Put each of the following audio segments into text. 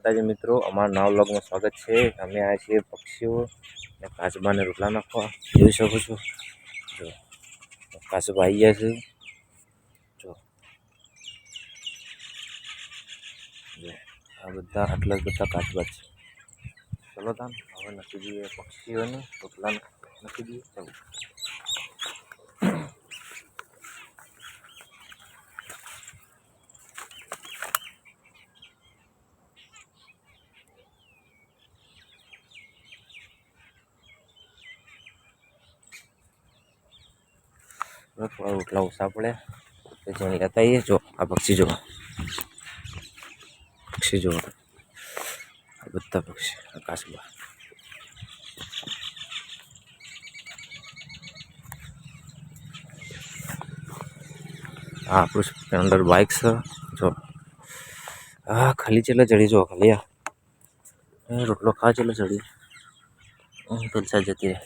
માતાજી મિત્રો, અમારા નવા વ્લોગમાં સ્વાગત છે. અમે આ છીએ પક્ષીઓ અને કાચબાને રોટલા નાખવા. જોઈ શકો છો. જો, કાચબા આવી ગયા છે. જો. આ બધા, આટલા જ બધા કાચબા છે. ચલો તાન, હવે નક્કી દઈએ પક્ષીઓને, રોટલા નક્કી દઈએ. ચલો હવે થોડા રોટલા ઓછા પડે તો જઈને લેતા આવીએ, જો, આ પક્ષી જો પક્ષી જો આ બધા પક્ષી, આકાશમાં. હા આપણું સ્પ્લેન્ડર બાઇક છે. જો. હા ખાલી ચેલા ચડી જો ખાલી આ. રોટલો ખા ચેલો ચડી પેલસા જતી રહે.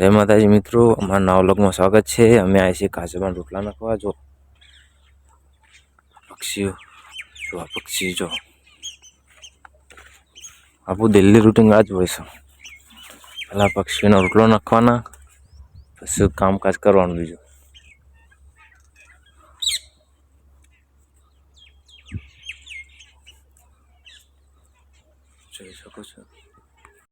જય માતાજી મિત્રો, અમારા નવા સ્વાગત છે. અમે આવી છીએ કાચબાન રોટલા નાખવા. જો પક્ષીઓ, જો આ પક્ષી, જો. આપણું દિલ્હી રૂટિંગ આ જ હોય છે. પહેલાં પક્ષીઓનો રોટલો નાખવાના, પછી કામકાજ કરવાનું બીજું. જોઈ શકો છો.